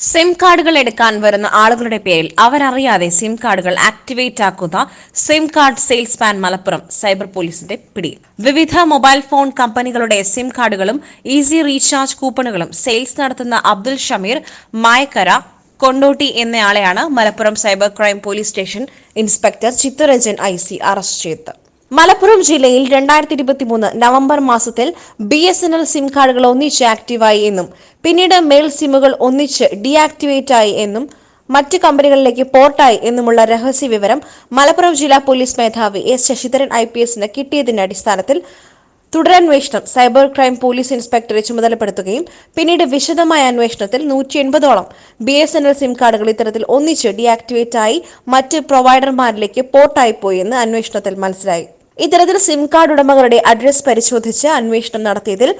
SIM കാർഡുകൾ എടുക്കാൻ വരുന്ന ആളുകളുടെ പേരിൽ അവരറിയാതെ സിം കാർഡുകൾ ആക്ടിവേറ്റ് ആക്കുന്ന SIM card salesman Malappuram cyber പോലീസിന്റെ പിടിയിൽ. വിവിധ മൊബൈൽ ഫോൺ കമ്പനികളുടെ സിം കാർഡുകളും ഈസി റീചാർജ് കൂപ്പണുകളും സെയിൽസ് നടത്തുന്ന Abdul Shameer Mayakkara Kondotty എന്നയാളെയാണ് Malappuram cyber crime police station inspector Chittaranjan I arrest ചെയ്തത്. മലപ്പുറം ജില്ലയിൽ രണ്ടായിരത്തി ഇരുപത്തിമൂന്ന് നവംബർ മാസത്തിൽ B S N L SIM കാർഡുകൾ ഒന്നിച്ച് ആക്റ്റീവായി എന്നും പിന്നീട് മെയിൽ സിമ്മുകൾ ഒന്നിച്ച് ഡീആക്ടിവേറ്റ് ആയി എന്നും മറ്റ് കമ്പനികളിലേക്ക് പോർട്ടായി എന്നുമുള്ള രഹസ്യ വിവരം മലപ്പുറം ജില്ലാ പോലീസ് മേധാവി എസ് ശശിധരൻ ഐ പി എസിന് കിട്ടിയതിന്റെ അടിസ്ഥാനത്തിൽ തുടരന്വേഷണം സൈബർ ക്രൈം പോലീസ് ഇൻസ്പെക്ടറെ ചുമതലപ്പെടുത്തുകയും പിന്നീട് വിശദമായ അന്വേഷണത്തിൽ നൂറ്റി എൺപതോളം B S N L SIM കാർഡുകൾ ഇത്തരത്തിൽ ഒന്നിച്ച് ഡീആക്ടിവേറ്റ് ആയി മറ്റ് പ്രൊവൈഡർമാരിലേക്ക് പോർട്ടായി പോയി എന്ന് അന്വേഷണത്തിൽ മനസ്സിലായി. ഇത്തരത്തിൽ സിം കാർഡ് ഉടമകളുടെ അഡ്രസ് പരിശോധിച്ച് അന്വേഷണം നടത്തിയതിൽ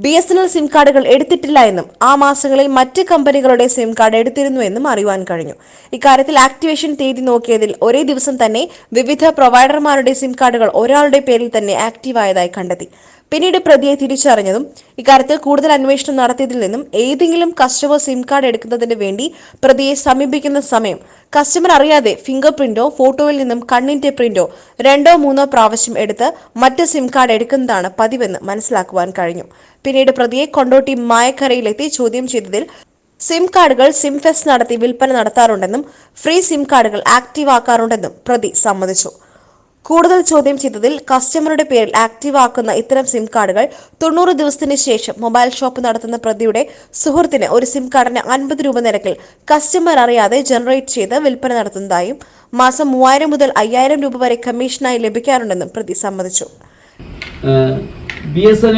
B S N L SIM കാർഡുകൾ എടുത്തിട്ടില്ല എന്നും ആ മാസങ്ങളിൽ മറ്റ് കമ്പനികളുടെ സിം കാർഡ് എടുത്തിരുന്നു എന്നും അറിയുവാൻ കഴിഞ്ഞു. ഇക്കാര്യത്തിൽ ആക്ടിവേഷൻ തീയതി നോക്കിയതിൽ ഒരേ ദിവസം തന്നെ വിവിധ പ്രൊവൈഡർമാരുടെ സിം കാർഡുകൾ ഒരാളുടെ പേരിൽ തന്നെ ആക്റ്റീവായതായി കണ്ടെത്തി. പിന്നീട് പ്രതിയെ തിരിച്ചറിഞ്ഞതും ഇക്കാര്യത്തിൽ കൂടുതൽ അന്വേഷണം നടത്തിയതിൽ നിന്നും ഏതെങ്കിലും കസ്റ്റമർ സിം കാർഡ് എടുക്കുന്നതിന് വേണ്ടി പ്രതിയെ സമീപിക്കുന്ന സമയം കസ്റ്റമർ അറിയാതെ ഫിംഗർ പ്രിന്റോ ഫോട്ടോയിൽ നിന്നും കണ്ണിന്റെ പ്രിന്റോ രണ്ടോ മൂന്നോ പ്രാവശ്യം എടുത്ത് മറ്റ് സിം കാർഡ് എടുക്കുന്നതാണ് പതിവെന്ന് മനസ്സിലാക്കുവാൻ കഴിഞ്ഞു. പിന്നീട് പ്രതിയെ കൊണ്ടോട്ടി മായക്കരയിലെത്തി ചോദ്യം ചെയ്തതിൽ സിം കാർഡുകൾ സിം ഫെസ്റ്റ് നടത്തി വിൽപ്പന നടത്താറുണ്ടെന്നും ഫ്രീ സിം കാർഡുകൾ ആക്റ്റീവ് ആക്കാറുണ്ടെന്നും പ്രതി സമ്മതിച്ചു. കൂടുതൽ ചോദ്യം ചെയ്തതിൽ കസ്റ്റമറുടെ പേരിൽ ആക്റ്റീവ് ആക്കുന്ന ഇത്തരം സിം കാർഡുകൾ തൊണ്ണൂറ് ദിവസത്തിന് ശേഷം മൊബൈൽ ഷോപ്പ് നടത്തുന്ന പ്രതിയുടെ സുഹൃത്തിന് ഒരു സിം കാർഡിന് അൻപത് രൂപ നിരക്കിൽ കസ്റ്റമർ അറിയാതെ ജനറേറ്റ് ചെയ്ത് വിൽപ്പന നടത്തുന്നതായും മാസം മൂവായിരം മുതൽ അയ്യായിരം രൂപ വരെ കമ്മീഷനായി ലഭിക്കാറുണ്ടെന്നും പ്രതി സമ്മതിച്ചു. ബി എസ് എൻ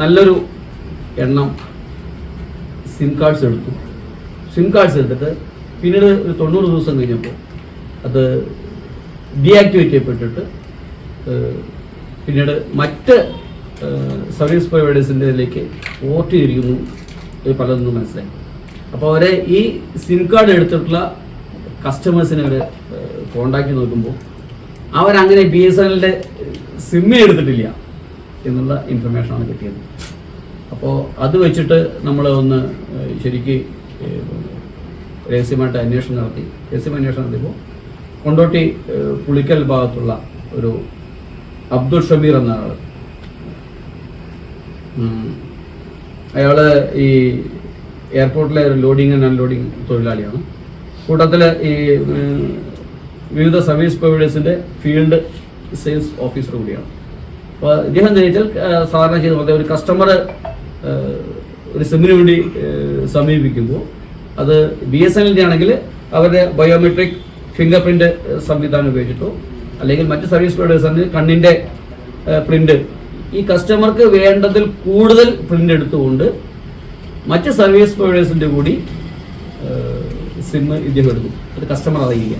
നല്ലൊരു എണ്ണം സിം കാർഡ്സ് എടുത്തു. സിം കാർഡ്സ് എടുത്തിട്ട് പിന്നീട് ഒരു തൊണ്ണൂറ് ദിവസം കഴിഞ്ഞപ്പോൾ അത് ഡീആക്ടിവേറ്റ് ചെയ്യപ്പെട്ടിട്ട് പിന്നീട് മറ്റ് സർവീസ് പ്രൊവൈഡേഴ്സിന്റെ ഇതിലേക്ക് വോട്ട് ചെയ്തിരിക്കുന്നു പലതൊന്നും മനസ്സിലായി. അപ്പോൾ അവരെ ഈ സിം കാർഡ് എടുത്തിട്ടുള്ള കസ്റ്റമേഴ്സിനെ അവർ കോണ്ടാക്ട് നോക്കുമ്പോൾ അവരങ്ങനെ ബി എസ് എല്ലിന്റെ സിമ്മേ എടുത്തിട്ടില്ല എന്നുള്ള ഇൻഫർമേഷനാണ് കിട്ടിയത്. അപ്പോൾ അത് വെച്ചിട്ട് നമ്മൾ ഒന്ന് ശരിക്ക് രഹസ്യമായിട്ട് അന്വേഷണം നടത്തി. രഹസ്യം അന്വേഷണം നടത്തിയപ്പോൾ കൊണ്ടോട്ടി പുളിക്കൽ ഭാഗത്തുള്ള ഒരു അബ്ദുൾ ഷമീർ എന്ന ആൾ. അയാൾ ഈ എയർപോർട്ടിലെ ഒരു ലോഡിംഗ് ആൻഡ് അൺലോഡിംഗ് തൊഴിലാളിയാണ്. കൂട്ടത്തിൽ ഈ വിവിധ സർവീസ് പ്രൊവൈഡേഴ്സിന്റെ ഫീൽഡ് സെയിൽസ് ഓഫീസർ കൂടിയാണ്. അപ്പോൾ ഇദ്ദേഹം ജനിച്ചാൽ സാധാരണ ചെയ്ത പോലെ ഒരു കസ്റ്റമർ ഒരു സിമ്മിന് വേണ്ടി സമീപിക്കുമ്പോൾ അത് ബി എസ് എൻ എല്ലിന്റെ ആണെങ്കിൽ അവരുടെ ബയോമെട്രിക് ഫിംഗർ പ്രിന്റ് സംവിധാനം ഉപയോഗിച്ചിട്ടോ? അല്ലെങ്കിൽ മറ്റ് സർവീസ് പ്രൊവൈഡേഴ്സിന് കണ്ണിന്റെ പ്രിന്റ് ഈ കസ്റ്റമർക്ക് വേണ്ടതിൽ കൂടുതൽ പ്രിന്റ് എടുത്തുകൊണ്ട് മറ്റ് സർവീസ് പ്രൊവൈഡേഴ്സിന്റെ കൂടി സിം ഇദ്ദേഹം എടുക്കും. അത് കസ്റ്റമർ അറിയില്ല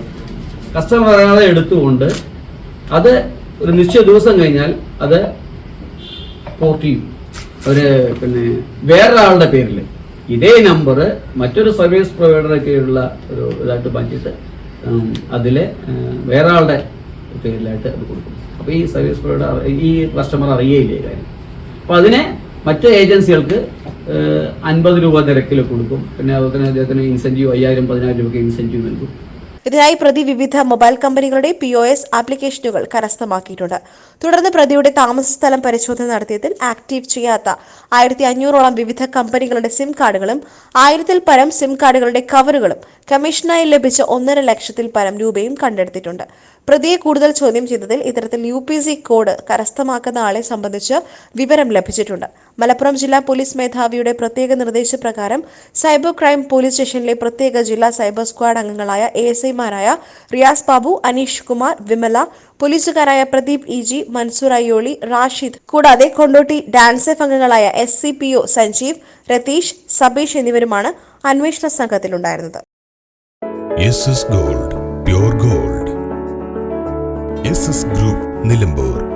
കസ്റ്റമർ അറിയാതെ എടുത്തുകൊണ്ട് അത് ഒരു നിശ്ചിത ദിവസം കഴിഞ്ഞാൽ അത് പോർട്ട് ചെയ്യും. ഒരു പിന്നെ വേറൊരാളുടെ പേരിൽ ഇതേ നമ്പർ മറ്റൊരു സർവീസ് പ്രൊവൈഡറൊക്കെയുള്ള ഒരു ഇതായിട്ട് മാറ്റിയിട്ട് അതിലെ വേറെ ആളുടെ പേരിലായിട്ട് അത് കൊടുക്കും. അപ്പോൾ ഈ സർവീസ് പ്രൊവൈഡർ ഈ കസ്റ്റമർ അറിയേയില്ല കാര്യം? അപ്പോൾ അതിനെ മറ്റ് ഏജൻസികൾക്ക് അൻപത് രൂപ നിരക്കിൽ കൊടുക്കും. പിന്നെ അതുപോലെ തന്നെ അദ്ദേഹത്തിന് ഇൻസെന്റീവ് അയ്യായിരം പതിനായിരം രൂപയ്ക്ക് ഇൻസെന്റീവ് നൽകും. ഇതിനായി പ്രതി വിവിധ മൊബൈൽ കമ്പനികളുടെ പി ആപ്ലിക്കേഷനുകൾ കരസ്ഥമാക്കിയിട്ടുണ്ട്. തുടർന്ന് പ്രതിയുടെ താമസ സ്ഥലം പരിശോധന നടത്തിയതിൽ ആക്റ്റീവ് ചെയ്യാത്ത ആയിരത്തി അഞ്ഞൂറോളം വിവിധ കമ്പനികളുടെ സിം കാർഡുകളും ആയിരത്തിൽ പരം സിം കാർഡുകളുടെ കവറുകളും കമ്മീഷനായി ലഭിച്ച ഒന്നര ലക്ഷത്തിൽ പരം രൂപയും കണ്ടെടുത്തിട്ടുണ്ട്. പ്രതിയെ കൂടുതൽ ചോദ്യം ചെയ്തതിൽ ഇത്തരത്തിൽ യു പി സി കോഡ് കരസ്ഥമാക്കുന്ന ആളെ സംബന്ധിച്ച് വിവരം ലഭിച്ചിട്ടുണ്ട്. മലപ്പുറം ജില്ലാ പോലീസ് മേധാവിയുടെ പ്രത്യേക നിർദ്ദേശപ്രകാരം സൈബർ ക്രൈം പോലീസ് സ്റ്റേഷനിലെ പ്രത്യേക ജില്ലാ സൈബർ സ്ക്വാഡ് അംഗങ്ങളായ എ എസ് ഐമാരായ റിയാസ് ബാബു അനീഷ് കുമാർ വിമല പോലീസുകാരായ പ്രദീപ് ഇ ജി മൻസൂർ അയ്യോളി റാഷിദ്. കൂടാതെ കൊണ്ടോട്ടി ഡാൻസ് എഫ് അംഗങ്ങളായ S C P O Sanjeev Ratheesh Sabeesh എന്നിവരുമാണ് അന്വേഷണ സംഘത്തിലുണ്ടായിരുന്നത്. Gold gold. ഗ്രൂപ്പ് നിലമ്പൂർ.